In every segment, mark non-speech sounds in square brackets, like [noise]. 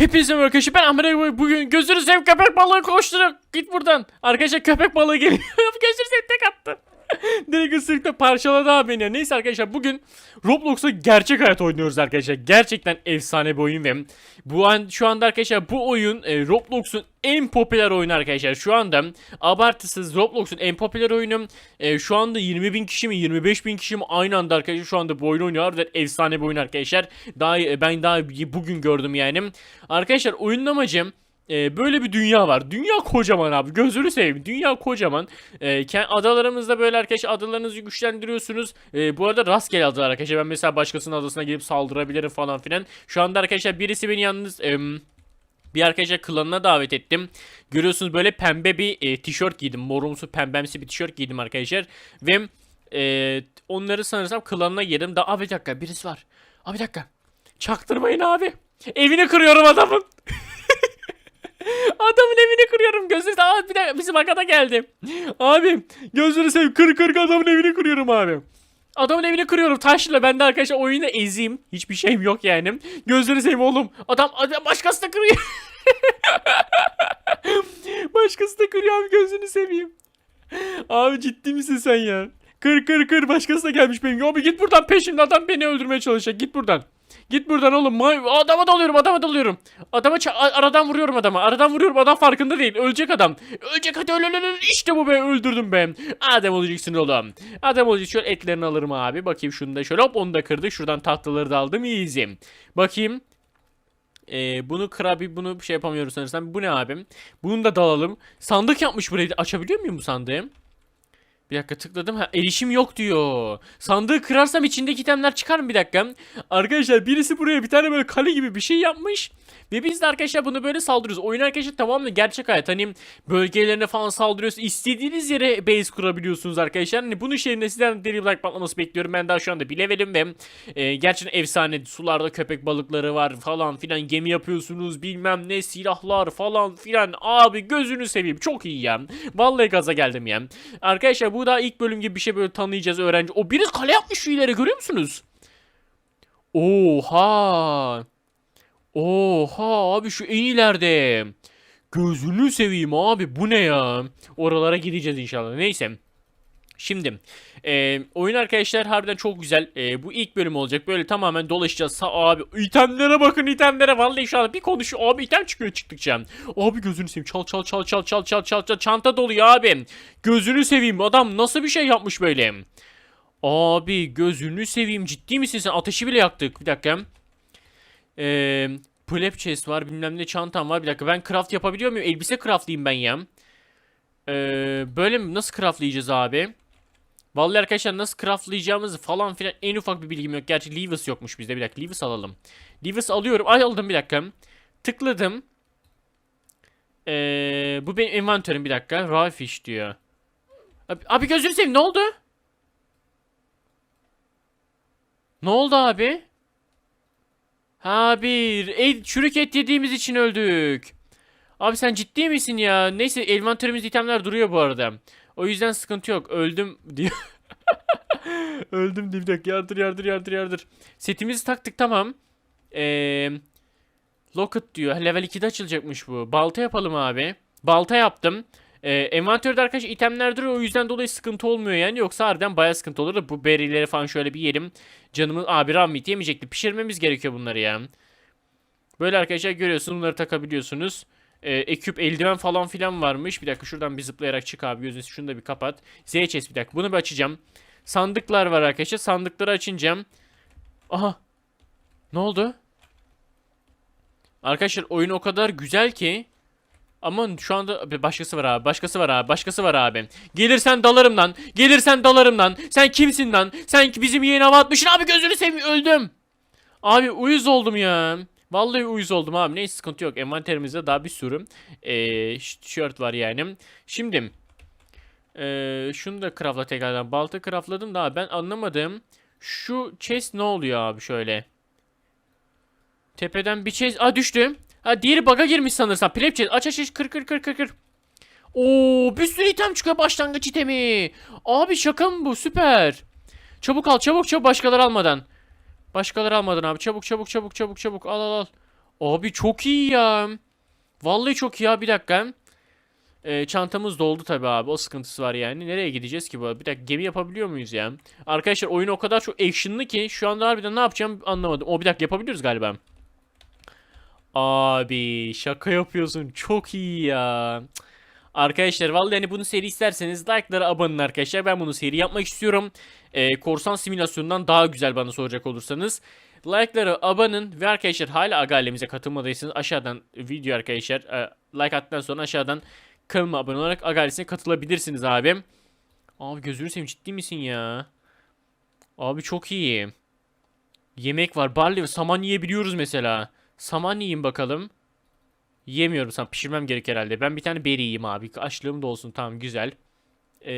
Hepinize merhaba arkadaşlar ben Ahmet. Bugün gözünü seveyim köpek balığı koşturuyor. Git buradan. Arkadaşlar köpek balığı geliyor. [laughs] gözünü seveyim tek attı. [laughs] Direkt ısırıkla parçaladı abi beni. Neyse arkadaşlar bugün Roblox'a gerçek hayat oynuyoruz arkadaşlar. Gerçekten efsane bir oyun ve bu an şu anda arkadaşlar bu oyun e, Roblox'un en popüler oyunu arkadaşlar. Şu anda abartısız Roblox'un en popüler oyunu. E, şu anda 20 bin kişi mi 25 bin kişi mi aynı anda arkadaşlar şu anda bu oyunu oynuyor. Harbiden efsane bir oyun arkadaşlar. Daha e, ben daha bugün gördüm yani. Arkadaşlar oyunun amacı e, böyle bir dünya var. Dünya kocaman abi. Gözünü seveyim. Dünya kocaman. E, adalarımızda böyle arkadaşlar adalarınızı güçlendiriyorsunuz. E, bu arada rastgele adalar arkadaşlar. Ben mesela başkasının adasına gelip saldırabilirim falan filan. Şu anda arkadaşlar birisi beni yalnız... em, bir arkadaşlar klanına davet ettim. Görüyorsunuz böyle pembe bir e, tişört giydim. Morumsu pembemsi bir tişört giydim arkadaşlar. Ve e, onları sanırsam klanına girdim. Daha abi bir dakika birisi var. Abi bir dakika. Çaktırmayın abi. Evini kırıyorum adamın. Adamın evini kırıyorum. Gözünü Aa, bir dakika bizim akada geldi. Abi gözünü seveyim kır kır adamın evini kırıyorum abi. Adamın evini kırıyorum taşla ben de arkadaşlar oyunu ezeyim. Hiçbir şeyim yok yani. Gözleri seveyim oğlum. Adam, adam başkası da kırıyor. [laughs] başkası da kırıyor abi gözünü seveyim. Abi ciddi misin sen ya? Kır kır kır başkası da gelmiş benim. Abi git buradan peşimde adam beni öldürmeye çalışacak. Git buradan. Git buradan oğlum. May adama dalıyorum adama dalıyorum. Adama aradan vuruyorum adama. Aradan vuruyorum adam farkında değil. Ölecek adam. Ölecek hadi öl öl öl. İşte bu be öldürdüm be. Adam olacaksın oğlum. Adam olacaksın. Şöyle etlerini alırım abi. Bakayım şunu da şöyle hop onu da kırdık. Şuradan tahtaları da aldım. Easy. Bakayım. Ee, bunu kırabi bunu şey yapamıyoruz sanırsam. Bu ne abim? Bunu da dalalım. Sandık yapmış burayı. Açabiliyor muyum bu sandığı? Bir dakika tıkladım. Ha, erişim yok diyor. Sandığı kırarsam içindeki itemler çıkar mı bir dakika? Arkadaşlar birisi buraya bir tane böyle kale gibi bir şey yapmış. Ve biz de arkadaşlar bunu böyle saldırıyoruz. Oyun arkadaşlar tamamen gerçek hayat. Hani bölgelerine falan saldırıyorsunuz. İstediğiniz yere base kurabiliyorsunuz arkadaşlar. Hani bunun şeyinde sizden deli like patlaması bekliyorum. Ben daha şu anda bilemedim ve e, gerçekten efsane sularda köpek balıkları var falan filan. Gemi yapıyorsunuz bilmem ne silahlar falan filan. Abi gözünü seveyim çok iyi ya. Vallahi gaza geldim ya. Arkadaşlar bu daha ilk bölüm gibi bir şey böyle tanıyacağız öğrenci. O biri kale yapmış şu ileri görüyor musunuz? Oha. Oha abi şu en ileride. Gözünü seveyim abi bu ne ya? Oralara gideceğiz inşallah. Neyse. Şimdi e, oyun arkadaşlar harbiden çok güzel. E, bu ilk bölüm olacak. Böyle tamamen dolaşacağız. Sa abi itemlere bakın itemlere. Vallahi şu anda bir konuşuyor. Abi item çıkıyor çıktıkça. Abi gözünü seveyim. Çal çal çal çal çal çal çal çal. Çanta doluyor abi. Gözünü seveyim. Adam nasıl bir şey yapmış böyle? Abi gözünü seveyim. Ciddi misin sen? Ateşi bile yaktık. Bir dakika. Eee Pleb chest var bilmem ne çantam var. Bir dakika ben craft yapabiliyor muyum? Elbise craftlayayım ben ya. Eee böyle mi? Nasıl craftlayacağız abi? Vallahi arkadaşlar nasıl craftlayacağımızı falan filan en ufak bir bilgim yok. Gerçi Levis yokmuş bizde. Bir dakika Levis alalım. Levis alıyorum. Ay aldım bir dakika. Tıkladım. Eee bu benim envanterim bir dakika. Raw fish diyor. Abi, abi gözünü seveyim ne oldu? Ne oldu abi? Ha bir et, çürük et yediğimiz için öldük. Abi sen ciddi misin ya? Neyse envanterimizde itemler duruyor bu arada. O yüzden sıkıntı yok. Öldüm diyor. [laughs] Öldüm dakika yardır yardır yardır yardır. Setimizi taktık tamam. Eee... Locket diyor. Level 2'de açılacakmış bu. Balta yapalım abi. Balta yaptım. Ee, envanterde arkadaş itemler duruyor o yüzden dolayı sıkıntı olmuyor yani yoksa harbiden baya sıkıntı olur bu berry'leri falan şöyle bir yerim. Canımız abi Rahmit yemeyecekti pişirmemiz gerekiyor bunları ya. Böyle arkadaşlar görüyorsunuz bunları takabiliyorsunuz. Ee, eküp eldiven falan filan varmış. Bir dakika şuradan bir zıplayarak çık abi gözünü şunu da bir kapat. ZHS bir dakika bunu bir açacağım. Sandıklar var arkadaşlar sandıkları açınca. Aha. Ne oldu? Arkadaşlar oyun o kadar güzel ki ama şu anda başkası var abi. Başkası var abi. Başkası var abi. Gelirsen dalarım lan. Gelirsen dalarım lan. Sen kimsin lan? Sen bizim yeğene hava atmışsın. Abi gözünü seveyim öldüm. Abi uyuz oldum ya. Vallahi uyuz oldum abi. Neyse sıkıntı yok. Envanterimizde daha bir sürü ş- tişört var yani. Şimdi ee, şunu da craftla tekrardan. Balta craftladım da ben anlamadım. Şu chest ne oluyor abi şöyle? Tepeden bir chest... Aa düştü. Ha diğeri bug'a girmiş sanırsam. Pleb chest. Aç aç aç kır kır kır kır kır. Oo bir sürü item çıkıyor başlangıç itemi. Abi şaka mı bu? Süper. Çabuk al çabuk çabuk başkaları almadan. Başkaları almadan abi. Çabuk çabuk çabuk çabuk çabuk. Al al al. Abi çok iyi ya. Vallahi çok iyi ya bir dakika. Ee, çantamız doldu tabi abi o sıkıntısı var yani. Nereye gideceğiz ki bu? Bir dakika gemi yapabiliyor muyuz ya? Arkadaşlar oyun o kadar çok actionlı ki şu anda harbiden ne yapacağım anlamadım. O bir dakika yapabiliyoruz galiba. Abi şaka yapıyorsun çok iyi ya. Cık. Arkadaşlar vallahi hani bunu seri isterseniz like'lara abonun arkadaşlar. Ben bunu seri yapmak istiyorum. Ee, korsan simülasyonundan daha güzel bana soracak olursanız. Like'lara abanın ve arkadaşlar hala aga ailemize katılmadıysanız aşağıdan video arkadaşlar e, like attıktan sonra aşağıdan kanalıma abone olarak aga ailesine katılabilirsiniz abim. Abi gözünü seveyim ciddi misin ya? Abi çok iyi. Yemek var. Barley ve saman yiyebiliyoruz mesela. Saman yiyeyim bakalım. Yiyemiyorum sen pişirmem gerek herhalde. Ben bir tane beri yiyeyim abi. Açlığım da olsun tamam güzel. Ee,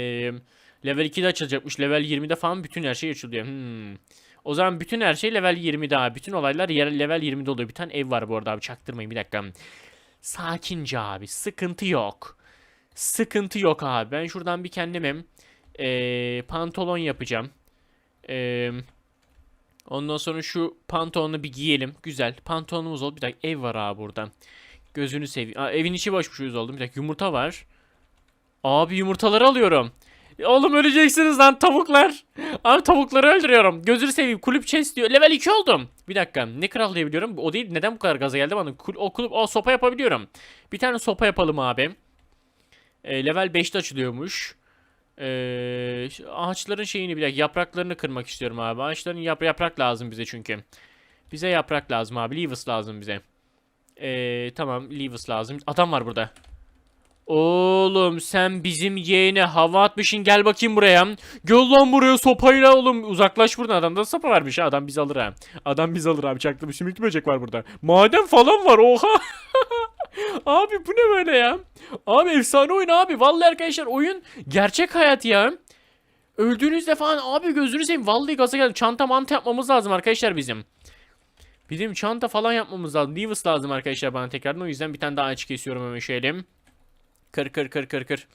level 2'de açılacakmış. Level 20'de falan bütün her şey açılıyor. Hmm. O zaman bütün her şey level 20'de abi. Bütün olaylar yer level 20'de oluyor. Bir tane ev var bu arada abi. Çaktırmayın bir dakika. Sakince abi. Sıkıntı yok. Sıkıntı yok abi. Ben şuradan bir kendime ee, pantolon yapacağım. Eee... Ondan sonra şu pantolonu bir giyelim. Güzel. Pantolonumuz oldu. Bir dakika ev var abi buradan. Gözünü seveyim. Aa, evin içi boşmuş uyuz oldum. Bir dakika yumurta var. Abi yumurtaları alıyorum. Oğlum öleceksiniz lan tavuklar. Abi tavukları öldürüyorum. Gözünü seveyim. Kulüp chest diyor. Level 2 oldum. Bir dakika. Ne krallayabiliyorum? O değil. Neden bu kadar gaza geldi bana? Kul o kulüp o sopa yapabiliyorum. Bir tane sopa yapalım abi. E, level 5'te açılıyormuş. Şu ağaçların şeyini bir dakika yapraklarını kırmak istiyorum abi. Ağaçların yap yaprak lazım bize çünkü. Bize yaprak lazım abi. Leaves lazım bize. Ee, tamam Leaves lazım. Adam var burada. Oğlum sen bizim yeğene hava atmışsın gel bakayım buraya. Gel lan buraya sopayla oğlum uzaklaş buradan adamda sopa varmış ha adam bizi alır ha. Adam bizi alır abi çaktı bir sümüklü böcek var burada. Maden falan var oha. [laughs] abi bu ne böyle ya? Abi efsane oyun abi. Vallahi arkadaşlar oyun gerçek hayat ya. Öldüğünüzde falan abi gözünü seveyim. Vallahi gaza geldim. Çanta mantı yapmamız lazım arkadaşlar bizim. Bizim çanta falan yapmamız lazım. Leaves lazım arkadaşlar bana tekrardan. O yüzden bir tane daha açık kesiyorum hemen şöyle. Kır kır kır kır kır.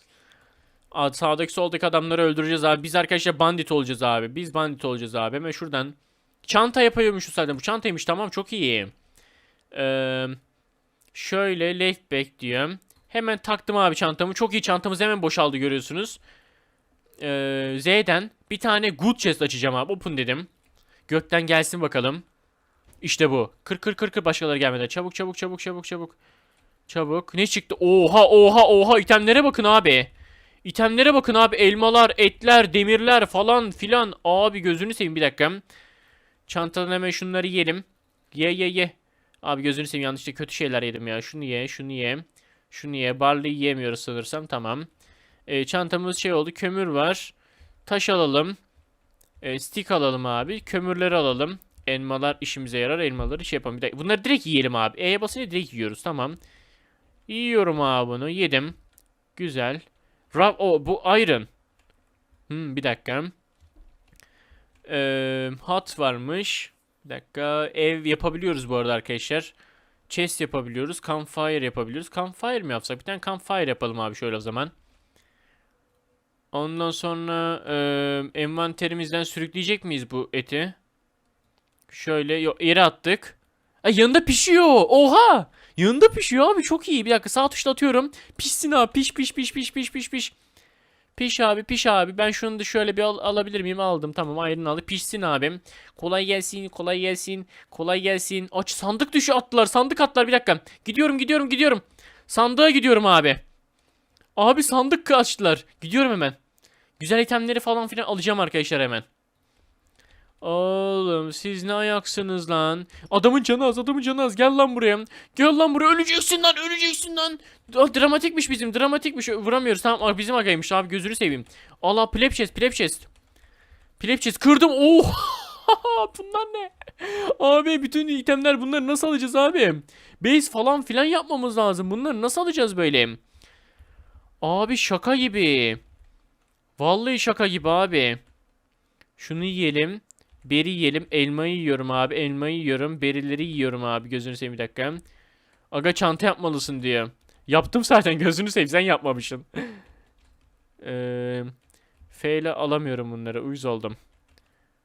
Sağdaki soldaki adamları öldüreceğiz abi. Biz arkadaşlar bandit olacağız abi. Biz bandit olacağız abi. Hemen şuradan. Çanta yapıyormuşuz zaten. Bu çantaymış tamam çok iyi. Eee... Şöyle left back diyorum. Hemen taktım abi çantamı. Çok iyi çantamız hemen boşaldı görüyorsunuz. Ee, Z'den bir tane good chest açacağım abi. Open dedim. Gökten gelsin bakalım. İşte bu. Kır kır kır kır başkaları gelmeden. Çabuk çabuk çabuk çabuk çabuk. Çabuk. Ne çıktı? Oha oha oha. İtemlere bakın abi. İtemlere bakın abi. Elmalar, etler, demirler falan filan. Abi gözünü seveyim bir dakika. Çantadan hemen şunları yiyelim. Ye ye ye. Abi gözünü seveyim yanlışlıkla kötü şeyler yedim ya. Şunu ye, şunu ye. Şunu ye. Barley yiyemiyoruz sanırsam. Tamam. Ee, çantamız şey oldu. Kömür var. Taş alalım. Ee, stick alalım abi. Kömürleri alalım. Elmalar işimize yarar. Elmaları şey yapalım. Bir dakika. Bunları direkt yiyelim abi. E'ye basınca direkt yiyoruz. Tamam. Yiyorum abi bunu. Yedim. Güzel. Rab o bu iron. Hmm, bir dakika. Ee, hot varmış. Bir dakika. Ev yapabiliyoruz bu arada arkadaşlar. Chest yapabiliyoruz. Campfire yapabiliyoruz. Campfire mi yapsak? Bir tane campfire yapalım abi şöyle o zaman. Ondan sonra e, envanterimizden sürükleyecek miyiz bu eti? Şöyle yere attık. Ay yanında pişiyor. Oha! Yanında pişiyor abi çok iyi. Bir dakika sağ tuşla atıyorum. Pişsin abi. Piş piş piş piş piş piş piş. Piş abi piş abi. Ben şunu da şöyle bir al- alabilir miyim? Aldım tamam ayrını aldık. Pişsin abim. Kolay gelsin kolay gelsin. Kolay gelsin. Aç sandık dışı attılar. Sandık attılar bir dakika. Gidiyorum gidiyorum gidiyorum. Sandığa gidiyorum abi. Abi sandık açtılar. Gidiyorum hemen. Güzel itemleri falan filan alacağım arkadaşlar hemen. Oğlum siz ne ayaksınız lan? Adamın canı az adamın canı az gel lan buraya. Gel lan buraya öleceksin lan öleceksin lan. Dramatikmiş bizim dramatikmiş vuramıyoruz tamam ah, bizim agaymış abi gözünü seveyim. Allah pleb chest pleb chest. Pleb chest kırdım oh. [laughs] bunlar ne? Abi bütün itemler bunları nasıl alacağız abi? Base falan filan yapmamız lazım. Bunları nasıl alacağız böyle? Abi şaka gibi. Vallahi şaka gibi abi. Şunu yiyelim. Beri yiyelim. Elmayı yiyorum abi. Elmayı yiyorum. Berileri yiyorum abi. Gözünü seveyim bir dakika. Aga çanta yapmalısın diyor. Yaptım zaten [laughs] gözünü seveyim sen yapmamışsın. Eee F ile alamıyorum bunları. Uyuz oldum.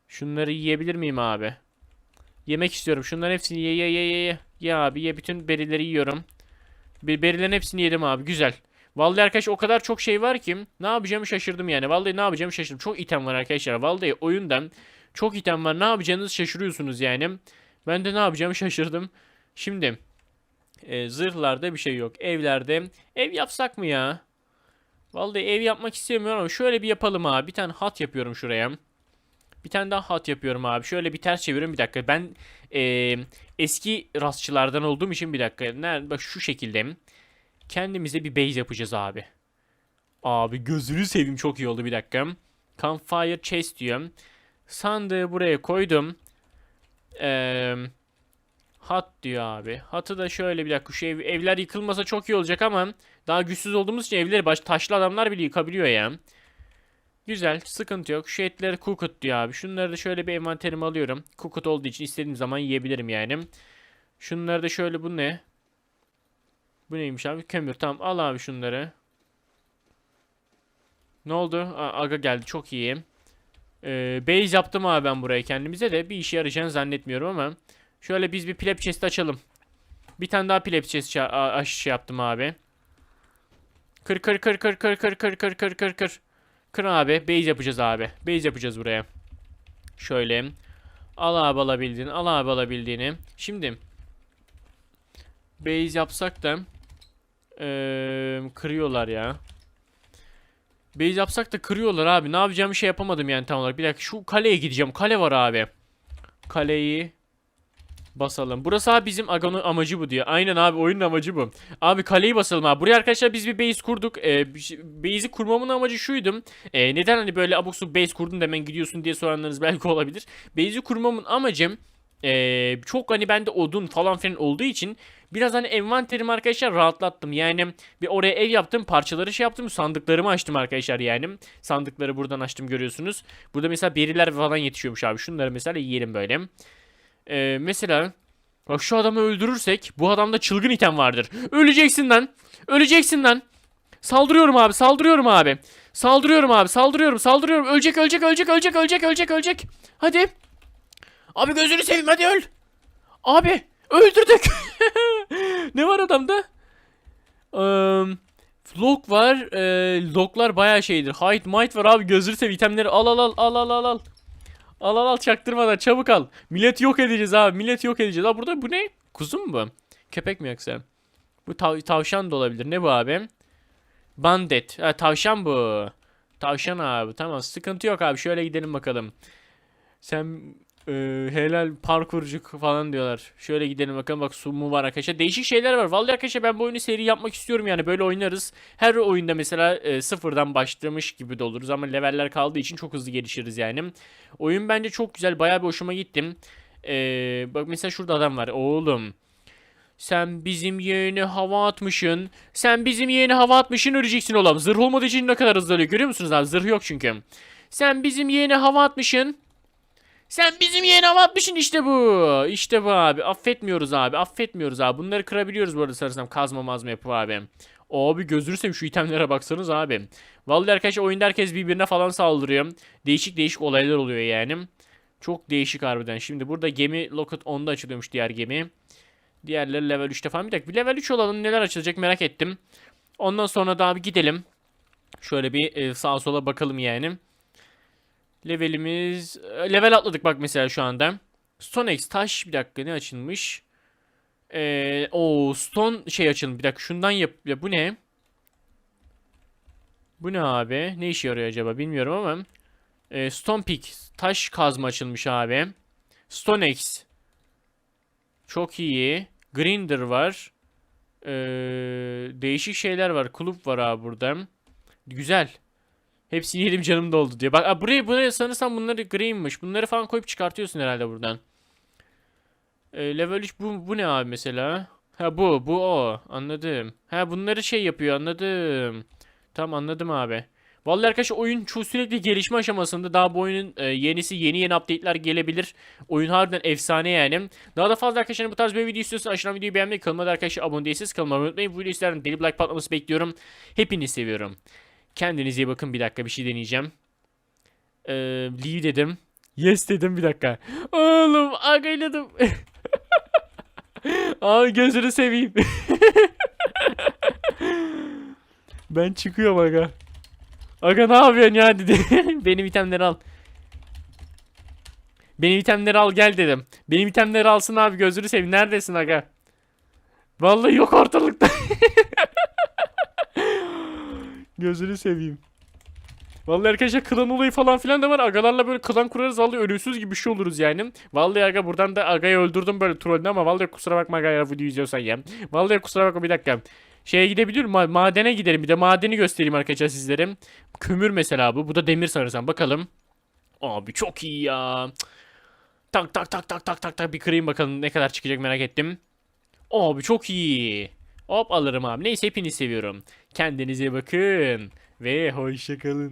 Şunları yiyebilir miyim abi? Yemek istiyorum. Şunların hepsini ye ye ye ye ye. Abi ye. Bütün berileri yiyorum. Be- Berilerin hepsini yedim abi. Güzel. Vallahi arkadaş o kadar çok şey var ki ne yapacağımı şaşırdım yani. Vallahi ne yapacağımı şaşırdım. Çok item var arkadaşlar. Vallahi oyundan çok item var. Ne yapacağınızı şaşırıyorsunuz yani. Ben de ne yapacağımı şaşırdım. Şimdi e, zırhlarda bir şey yok. Evlerde ev yapsak mı ya? Vallahi ev yapmak istemiyorum ama şöyle bir yapalım abi. Bir tane hat yapıyorum şuraya. Bir tane daha hat yapıyorum abi. Şöyle bir ters çeviriyorum bir dakika. Ben e, eski rastçılardan olduğum için bir dakika. Nerede? Bak şu şekilde. Kendimize bir base yapacağız abi. Abi gözünü seveyim çok iyi oldu bir dakika. Campfire chest diyorum. Sandığı buraya koydum. Eee hat diyor abi. Hatı da şöyle bir dakika şu ev, evler yıkılmasa çok iyi olacak ama daha güçsüz olduğumuz için evleri baş taşlı adamlar bile yıkabiliyor ya. Güzel sıkıntı yok. Şu etleri cooked diyor abi. Şunları da şöyle bir envanterime alıyorum. Cooked olduğu için istediğim zaman yiyebilirim yani. Şunları da şöyle bu ne? Bu neymiş abi? Kömür. Tamam al abi şunları. Ne oldu? Aa, aga geldi çok iyi. Ee, base yaptım abi ben buraya kendimize de bir işe yarayacağını zannetmiyorum ama. Şöyle biz bir pleb chest açalım. Bir tane daha pleb chest ça- a- aş şey yaptım abi. Kır kır kır kır kır kır kır kır kır kır kır. Kır abi. Base yapacağız abi. Base yapacağız buraya. Şöyle. Al abi alabildiğini. Al abi alabildiğini. Şimdi. Base yapsak da. eee, kırıyorlar ya. Base yapsak da kırıyorlar abi. Ne yapacağımı şey yapamadım yani tam olarak. Bir dakika şu kaleye gideceğim. Kale var abi. Kaleyi basalım. Burası abi bizim Agon'un amacı bu diyor. Aynen abi oyunun amacı bu. Abi kaleyi basalım abi. Buraya arkadaşlar biz bir base kurduk. Ee, şey- base'i kurmamın amacı şuydu. Ee, neden hani böyle abuk base kurdun da hemen gidiyorsun diye soranlarınız belki olabilir. Base'i kurmamın amacım ee, çok hani bende odun falan filan olduğu için biraz hani envanterimi arkadaşlar rahatlattım. Yani bir oraya ev yaptım parçaları şey yaptım sandıklarımı açtım arkadaşlar yani. Sandıkları buradan açtım görüyorsunuz. Burada mesela beriler falan yetişiyormuş abi. Şunları mesela yiyelim böyle. Ee, mesela bak şu adamı öldürürsek bu adamda çılgın item vardır. Öleceksin lan. Öleceksin lan. Saldırıyorum abi saldırıyorum abi. Saldırıyorum abi saldırıyorum saldırıyorum. Ölecek ölecek ölecek ölecek ölecek ölecek ölecek. Hadi. Abi gözünü seveyim hadi öl. Abi öldürdük. [laughs] ne var adamda? Eee Lok var. Eee loklar bayağı şeydir. Height might var abi gözünü seveyim. itemleri al al al al al al al. Al al al çaktırmadan çabuk al. Millet yok edeceğiz abi. Millet yok edeceğiz. Abi burada bu ne? Kuzu mu bu? Köpek mi yoksa? Bu tav- tavşan da olabilir. Ne bu abi? Bandit. Ha, tavşan bu. Tavşan abi. Tamam sıkıntı yok abi. Şöyle gidelim bakalım. Sen e, helal parkurcuk falan diyorlar. Şöyle gidelim bakalım. Bak su mu var arkadaşlar. Değişik şeyler var. Vallahi arkadaşlar ben bu oyunu seri yapmak istiyorum yani. Böyle oynarız. Her oyunda mesela e, sıfırdan başlamış gibi de oluruz. Ama leveller kaldığı için çok hızlı gelişiriz yani. Oyun bence çok güzel. Bayağı bir hoşuma gittim. Ee, bak mesela şurada adam var. Oğlum. Sen bizim yeğeni hava atmışsın. Sen bizim yeğeni hava atmışsın öleceksin oğlum. Zırh olmadığı için ne kadar hızlı ölüyor. Görüyor musunuz abi? Zırh yok çünkü. Sen bizim yeğeni hava atmışsın. Sen bizim yeğeni hava atmışsın işte bu. İşte bu abi. Affetmiyoruz abi. Affetmiyoruz abi. Bunları kırabiliyoruz bu arada sanırsam. Kazma mazma yapıp abi. Abi gözünü şu itemlere baksanız abi. Vallahi arkadaşlar oyunda herkes birbirine falan saldırıyor. Değişik değişik olaylar oluyor yani. Çok değişik harbiden. Şimdi burada gemi Locket 10'da açılıyormuş diğer gemi. Diğerleri level 3'te falan. Bir dakika bir level 3 olalım neler açılacak merak ettim. Ondan sonra da abi gidelim. Şöyle bir e, sağa sola bakalım yani. Levelimiz... e, Level atladık bak mesela şu anda. Stone X taş bir dakika ne açılmış? Ee, o stone şey açılmış. Bir dakika şundan yap... Ya bu ne? Bu ne abi? Ne işe yarıyor acaba bilmiyorum ama. Ee, Stone Pick. Taş kazma açılmış abi. Stone X. Çok iyi. Grinder var. Ee, değişik şeyler var. Kulüp var abi burada. Güzel. Hepsini yedim canım doldu diyor. Bak buraya buraya sanırsam bunları green'miş. Bunları falan koyup çıkartıyorsun herhalde buradan. Ee, level 3 bu, bu ne abi mesela? Ha bu bu o. Anladım. Ha bunları şey yapıyor anladım. Tamam anladım abi. Vallahi arkadaşlar oyun şu sürekli gelişme aşamasında daha bu oyunun e, yenisi yeni yeni update'ler gelebilir. Oyun harbiden efsane yani. Daha da fazla arkadaşlar bu tarz bir video istiyorsanız aşağıdan videoyu beğenmeyi, kanalıma da arkadaşlar abone değilseniz kanalıma abone olmayı, bu video isterim deli like patlaması bekliyorum. Hepinizi seviyorum. Kendinize iyi bakın bir dakika bir şey deneyeceğim. Ee, leave dedim. Yes dedim bir dakika. Oğlum agayladım. Abi [laughs] gözünü seveyim. [laughs] ben çıkıyorum aga. Aga ne yapıyorsun ya dedi. [laughs] Benim itemleri al. Benim itemleri al gel dedim. Benim itemleri alsın abi gözünü seveyim. Neredesin aga? Vallahi yok ortalıkta. Gözünü seveyim. Vallahi arkadaşlar klan olayı falan filan da var. Agalarla böyle klan kurarız vallahi ölümsüz gibi bir şey oluruz yani. Vallahi aga buradan da agayı öldürdüm böyle trollünü ama vallahi kusura bakma aga ya video izliyorsan ya. Vallahi kusura bakma bir dakika. Şeye gidebilir ma- madene gidelim bir de madeni göstereyim arkadaşlar sizlere. Kömür mesela bu. Bu da demir sanırsam bakalım. Abi çok iyi ya. Tak tak tak tak tak tak tak bir kırayım bakalım ne kadar çıkacak merak ettim. Abi çok iyi. Hop alırım abi. Neyse hepinizi seviyorum. Kendinize bakın. Ve hoşçakalın.